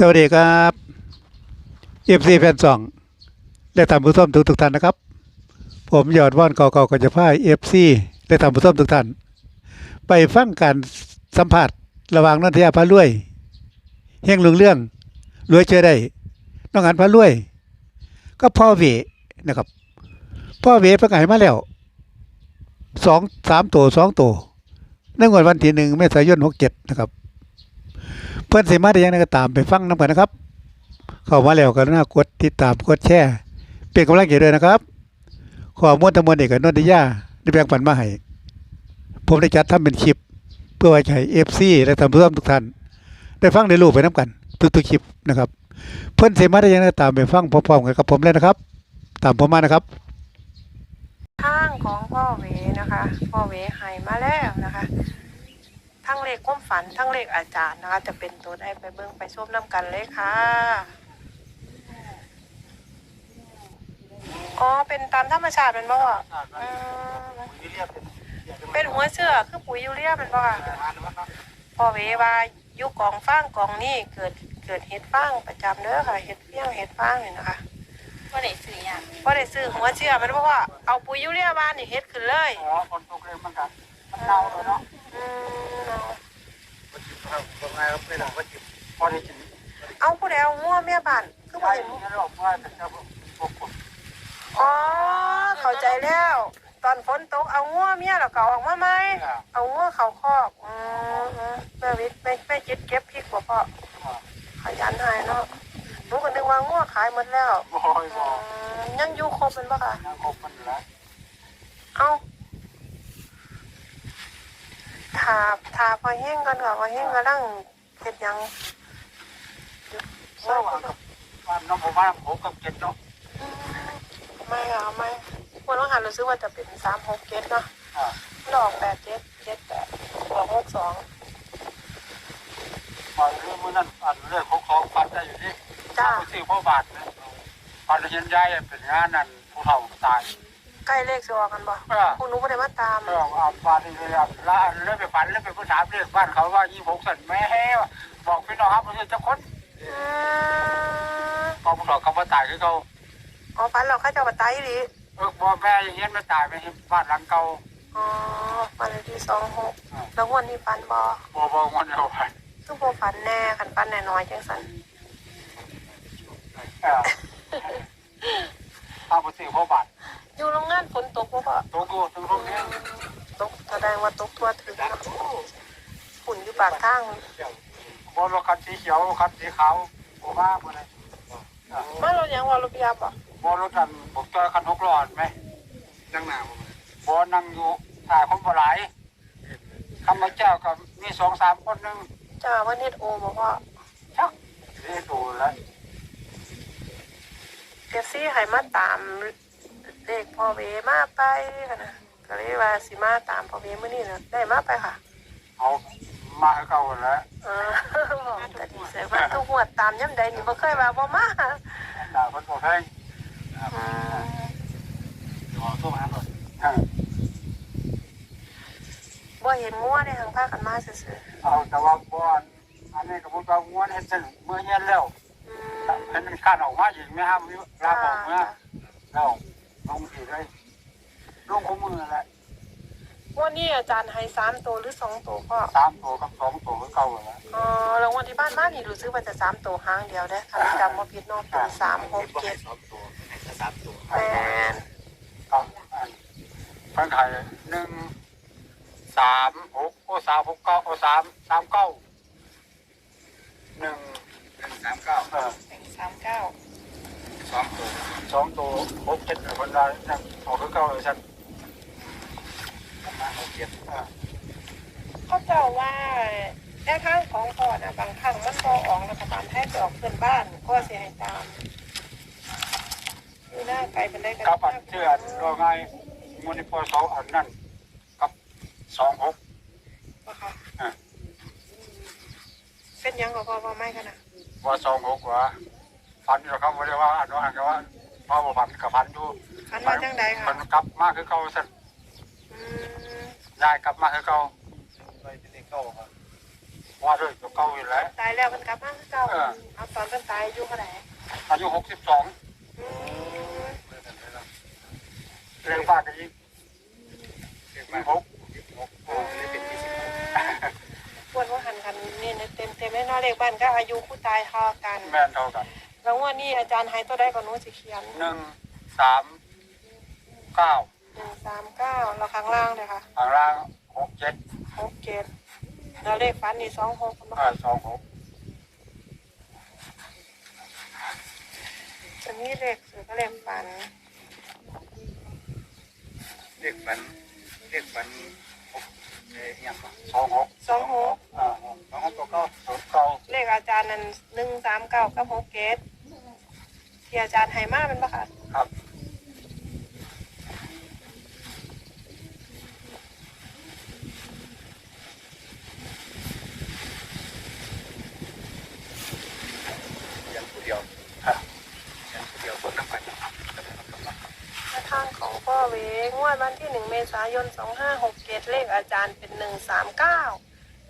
สวัสดีครับเอฟซีแฟนสองและท่านผู้ชมทุกทุกท่านนะครับ ผมยอดว่อนเก่าๆก็จะพ่ายเอฟซีและท่านผู้ชมทุกท่าน ไปฟังการสัมผัสระหว่างนันทยาพระรวย เฮงลุงเรื่องรวยเจอได้น้องอันพระรวย ก็พ่อเวนะครับ พ่อเวประกาศมาแล้วสองสามตัวสองตัวในงวดวันที่หนึ่งเมษายนหกเจ็ดนะครับ เพื่อนสิมาได้ยังไงก็ตามไปฟังน้ำกันนะครับ เข้ามาแล้วก็น่ากดติดตามกดแชร์เป็นกำลังใจด้วยนะครับ ขอมวลทั้งมวลเอกนนทิยาได้แบ่งปันมาให้ผมได้จัดทำเป็นคลิป เพื่อไว้ใช้เอฟซีและท่านผู้ชมทุกท่าน ได้ฟังได้รู้ไปน้ำกัน ทุกๆคลิปนะครับ เพื่อนสิมาได้ยังไงก็ตามไปฟังพร้อมๆกันกับผมเลยนะครับ ตามผมมานะครับทางของพ่อเวนะคะ พ่อเวหายมาแล้วนะคะ ทั้งเลขความฝันทั้งเลขอาจารย์นะคะ จะเป็นตัวได้ไปเบิ่งไปชมน้ำกันเลยค่ะอ๋อเป็นตามธรรมชาติเป็นบ่อะอืมเป็นหัวเชื่อคือปุ๋ยยูเรียเป็นบ่อะพ่อเวว่าอยุกองฟางกองนี่เกิดเกิดเห็ดฟางประจำเด้อค่ะเห็ดเปี้ยงเห็ดฟางเนี่ยนะคะก็ได้ซื้ออย่างพอได้ซื้อหัวเชื่อมันบอกว่าเอาปุ๋ยยูเรียมานี่เฮ็ดขึ้นเลยอ๋อคนตกเลยมันกันมันเน่าเลยเนาะอื มเอามันจิบครับตรงไงครับไม่หลังก็จิบพอได้กินเอาผู้ใดเอางัวแม่บ้านคือบ่ได้เห็นนี่เราว่าแต่จะพวกพวกผมอ๋อเข้าใจแล้ว ตอนฝนตกเอางัวเมียแล้วก็เอาออกมาไหมเอางัวเข้าคอกอืมอืมแม่วิทย์แม่แม่จิตเก็บพริกบ่พ่อขยันหายเนาะหนูก็นึกว่างัวขายหมดแล้วบอยบอือมยังอยู่ครบเป็นบ่ค่ะยังครบมันแล้วเอา ถาถาพอแห้งกันก่อนพอแห้งกำลังเฮ็ดหยังเศร้ากับบ้านน้องผมบ้านผมกับเจ็ดเนาะไม่ค่ะไม่วันวันหันรู้สึกว่าจะเป็นสามหกเจ็ดเนาะอ่าดอกแปดเจ็ดเจ็ดแปดดอกหกสองพอเรื่องมือนั่นอันเรื่องของของฟันได้อยู่ที่จ้าสี่พ่อบาทนะฟันเย็นย้ายเป็นงานนั่นผู้เฒ่าตาย ใกล้เลขสิออกกันบ่เออ คุณหนูไม่ได้มาตามก็เอาบ้านนี่เลยอะแล้วเรื่องไปฝันเรื่องไปผู้ถามเรื่องบ้านเขาว่ายี่หกสันแม่บอกพี่น้องครับมันจะคนอืมพอผู้เฒ่าเขามาตายคือเขาอ๋อฟันเราเข้าเจ้าบัตายดีเออพ่อแม่ยังเงี้ยไม่ตายไปบ้านหลังเก่าอ๋อฟันเลขที่สองหกแล้วงวันนี้ฟันบ่บ่บ่มันเอาไปคือบ่ฟันแน่คันฟันแน่น้อยจังสันเออเอาไปซื้อพ่อบาท อยู่โรงงานฝนตกบ่พ่อตัวกูตัวพวกนี้ตกแสดงว่าตกทั่วถึงเนาะฝุ่นอยู่ปากทางบ่รถคันสีเขียวคันสีขาวบ่มาบ่เลยมาเรายังว่ารถพิยาบ่บ่รถกันบอกตัวคันหกล้อไหมนั่งหน้าบ่นั่งอยู่ถ่ายคนบ่หลายคำว่าเจ้าก็มีสองสามคนนึงจ้าว่าเน็ตโอบอกว่าชักนี่ดูแล้วเกซี่ให้มาตาม เลขพ่อเวมาไปค่ะนะก็เลยว่าสิมาตามพ่อเวมื้อนี้นะได้มาไปค่ะเอามาให้เขาแล้วเออบอกแต่ดีเสียว่าทุกงวดตามย่ำใดนี่บ่เคยว่าบ่มาด่าคนบ่แพงอืมขอสู้มาหน่อยบ่เห็นงัวในทางภาคกันมาซื่อเอาแต่ว่าบ่อนอันนี้ก็บ่ต้องงวนเฮ็ดจังเมื่อเย็นแล้วๆอืเห็นมันคันออกมาอีกไม่ห้ามลาบอกเมื่อแล้ว ลงอีกเลยลงคู่มือแหละวันนี้อาจารย์ให้สามตัวหรือสองตัวพ่อ สามตัวกับสองตัวก็เก่าแล้วอ๋อแล้ววันที่บ้านมานี่รู้สึกว่าจะสามตัวหางเดียวเด้อถ้าจำบ่ผิดเนาะเป็นสามหกเจ็ดแม่นครับเพิ่นขายหนึ่งสามหกโอ้สามหกเก้าโอ้สามสามเก้าหนึ่งหนึ่งสามเก้าเออหนึ่งสามเก้า สองตัวสองตัวหกเจ็ดคนละนั่นออกคือเก่าเลยฉันมาหกเจ็ดเออเขาเจ้าว่าแค่ข้างของพ่อน่ะบางครั้งมันบ่ออกรัฐบาลให้ไปออกเพื่อนบ้านก็เสียให้ตามอยู่หน้าไกลเป็นได้กันกับอันเชื่อว่าไงมูลนิธิเขาอันนั่นกับสองหกบ่ค่ะอ่าเป็นหยังกับพ่อพ่อไม่กันนะว่าสองหกว่า ฟันอยู่เขาไม่ได้ว่าอันว่าอันก็ว่าพ่อบอกฟันกับฟันอยู่อันว่าจังใดค่ะมันกลับมาคือเขาสั่นอืมยายกลับมาคือเขาไปเป็นเด็กเก่าครับว่าด้วยตัวเก่าอยู่แล้ว ตายแล้วมันกลับมาคือเก่าเออ เอาตอนเป็นตายอายุเท่าไหร่อายุหกสิบสองอืมเรียนฝากกันอีกสิบหกหกปวดว่าหันกันนี่เนี่ยเต็มเต็มไม่น่าเลขบ้านก็อายุผู้ตายเท่ากัน แม่นเท่ากัน แล้วงวันนี้อาจารย์ให้ตัวได้ก่อนหนู้สิเขียนหนึ่งสามเก้าหนึ่งสามเก้าเราข้างล่างเลยค่ะข้างล่างหกเจ็ดหกเจ็ดแล้วเลขฟันนี่สองหกเออสองหกจะมีเลขสื่อก็เลขฟันเรียกฝันเรียกฝันเอ้ยอหย่างก่อนสองหกสองหกอ่าน้องตัวเก็ศูนย์เก้าเลขอาจารย์นั้นหนึ่งสามเก้ากับหกเจ็ด ที่อาจารย์ให้มาเป็นปะคะครับอย่างผู้เดียวครับอย่างผู้เดียวคนน้ำกันแนวทางของพ่อเวงวดวันที่หนึ่งเมษายนสองห้าหกเจ็ดเลขอาจารย์เป็นหนึ่งสามเก้า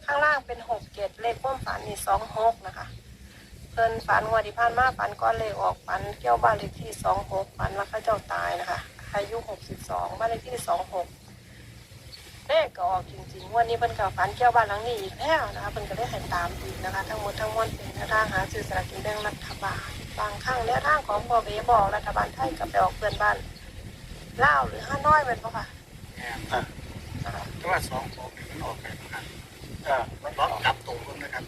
ข้างล่างเป็นหกเจ็ดเลขพ่วามฝันนี่สองหกนะคะเพิ่นฝันงวันที่ผ่านมาฝันก้อนเลขออกฝันเกี่ยวบ้านเลขที่สองหกฝันว่าเข้าเจ้าตายนะคะอายุหกสิบสองบ้านเลขที่สองหกเลขก็ออกจริงๆวันนี้เพิ่นก็ฝันเกี่ยวบ้านหลังนี้อีกแล้วนะคะเพิ่นก็ได้ให้ตามอีกนะคะ ทั้งหมดทั้งมวลเป็นแนวทางหาซื้อสลากกินแบ่งรัฐบาลบางครั้งแนวทางของพ่อเบบอกรัฐบาลไทยกับไปออกเพื่อนบ้านลาวหรือฮานอยเป็นปะคะแง่แต่ว่าสองสองมันออกไปนะครับเออมันล็อกกลับตรงกันนะครับ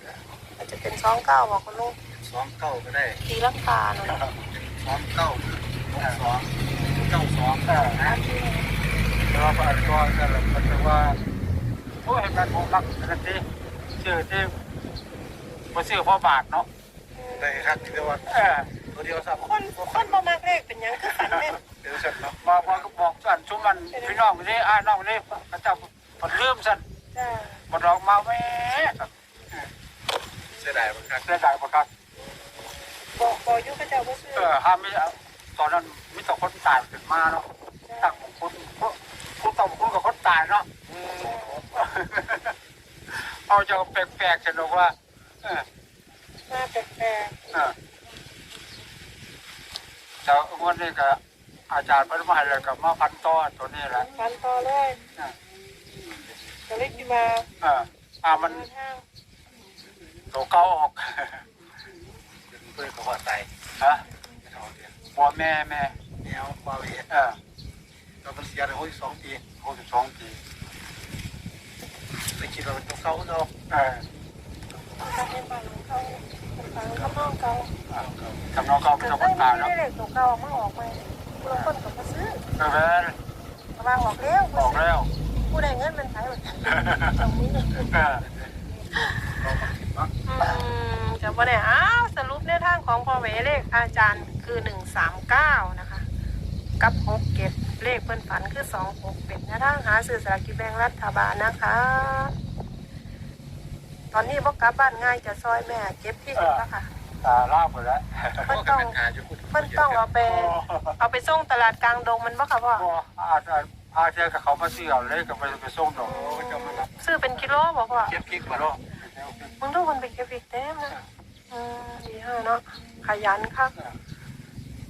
อาจจะเป็นสองเก้าบอกคุณลุง สองเก้าก็ได้ตีลังกาเนาะสองเก้าหกสองเก้าสองเออนะแล้วก็อันก็จะแบบมันจะว่าโอ้ยการผมรักกันที่ชื่อที่มาซื้อพ่อบาทเนาะได้ครับที่เรียกว่าเออตัวเดียวสับคนคนบ่มากเลขเป็นหยังคือฝันแม่นเดียวสับเนาะบอกบอกก็บอกสั่นชุมมันพี่น้องนี่อ้ายน้องนี่พระเจ้าผลลืมสั่นจ้าบดออกมาแม่สั่นเสียดายมากครับเสียดายประกัน บอกบอกอยุเขาเจ้าบ่ซื้อเออห้ามไม่เอาตอนนั้นมิตรคนตายขึ้นมาเนาะตั้งคุณคุณต้องคุณกับคนตายเนาะเอาจะแปลกๆฉันบอกว่าเออมาแปลกเออแต่วันนี้ก็อาจารย์พันมาเลยกับมาพันต้อตัวนี้แหละๆฟันต่อเลยก็เลยคิดว่าเอออ่ามันมาทางตัวเก่าออกเพื่อนเขาหัวใจฮะบัวแม่แม่แนวมาเวียเออเราเป็นเสียในหกสองปีหกสิบสองปีเลยคิดว่าเป็นตัวเก่าเนาะเออทางในบ้านของเขาฟังเขาน้องเขาทำน้องเขาไม่เกิดต้องคไม่นตายมีเนาะเลขตัวเก่ามาออกไปผู้ละคนก็มาซื้อเออแม่ระวังออกเร็วออกแล้วผู้ใดเงินมันใช้หมดสองมือเอออืมจะบ่ได้อ้าวสรุปในวทางของพ่อเวเลขอาจารย์คือหนึ่งสามเก้านะคะ กับหกเก็บเลขเพิ่นฝันคือสองหกเป็นแนวทางหาซื้อสลากกินแบ่งรัฐบาลนะคะ ตอนนี้บอกกลับบ้านง่ายจะซอยแม่เก็บที่แล้วค่ะตาล่าหมดแล้วเพิ่นต้องเพิ่นต้องเอาไปเอาไปส่งตลาดกลางดงมันบ่ค่ะพ่อก็อาจจะอาจจะกับเขามาซื้อเอาเลยก็ไปไปส่งดอกจะมารับซื้อเป็นกิโลบ่พ่อเก็บพริกมาเนาะมึงทุกคนไปเก็บอีกเต็มนะอืมดีฮะเนาะ ขยันค่ะ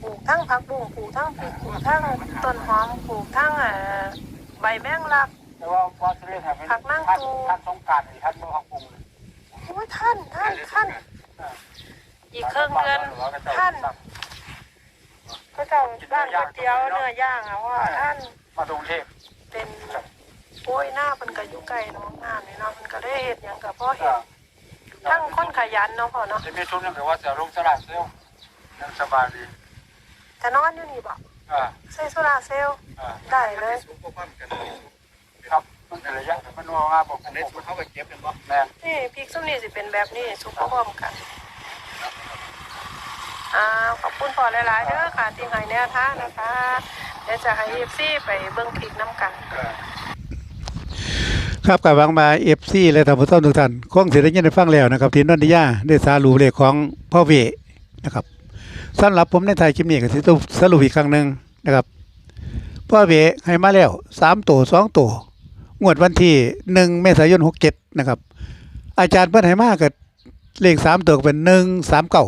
ปลูกทั้งผักบุ้งปลูกทั้งพริกปลูกทั้งต้นหอมปลูกทั้งเอ่อใบแมงลัก แต่ว่าว่าจะเรียกให้มันผักนั่งท่านตูท่านสงกรารท่านเมืองกรุงโอ้ยท่านท่านท่านอีกครึ่งเดือนท่านก็เจ้าร้านก๋วยเตี๋ยวเนื้อย่างอะว่าท่านมาตรงเทพเป็นโอ้ยหน้ามันก็อยู่ไกลเนาะหน้านี่เนาะมันก็ได้เฮ็ดหยังกับพ่อเอเฮ็ดอทั้งคนข ยันเนาะพ่อเนาะจะมีชุดนึงแต่ว่าจะลงสลากเซลล์ยังสบายดีแต่นอนอยู่นี่บ่เออใส่โซลาร์เซลล์เออได้เลยสุกก็ปั้มกันครับมันเป็นระยะมันว่าว่าบอกอันนี้สุกเขาไปเก็บกันบ่แม่นี่พริกส้มนี่สิเป็นแบบนี้สุกพร้อมกันอ่าขอบคุณพ่อหลายๆเด้อค่ะที่ให้แนวทางนะคะเดี๋ยวจะให้ FC ไปเบิ่งพริกน้ำกัน เออ ครับกับวางมาเอฟซีและท่านผู้ชมทุกท่านคงเสียได้ยินได้ฟังแล้วนะครับที่นนทิยาได้สารุปเลขของพ่อเวนะครับสำหรับผมในไทยคลิปนี้ก็สิสรุปอีกครั้งหนึ่งนะครับพ่อเวให้มาแล้วสามตัวสองตัวงวดวันที่หนึ่งเมษายนหกเจ็ดนะครับ อาจารย์เพิ่นให้มาก็เลขสามตัวก็เป็นหนึ่งสามเก้า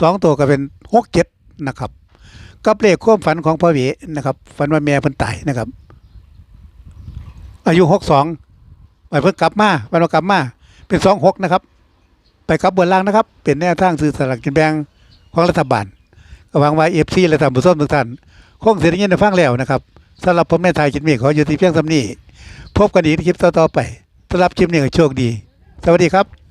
สองตัวก็เป็นหกเจ็ดนะครับกับเลขความฝันของพ่อเวนะครับฝันว่าแม่เพิ่นตายนะครับอายุหกสอง ไปเพิ่งกลับมาวันเรากลับมา เป็นสองหกนะครับ ไปกลับบนล่างนะครับ เป็นแนวทางสื่อสลักกินแบงของรัฐบาลก็หวังว่าเอฟซีและท่านผู้ชมทุกท่านคงเสียงยินในฟังแล้วนะครับสำหรับผมในไทยคิดมีขออยู่ที่เพียงสำนี้พบกันอีกในคลิปต่อๆไปสำหรับคลิปนี้ก็โชคดี สวัสดีครับ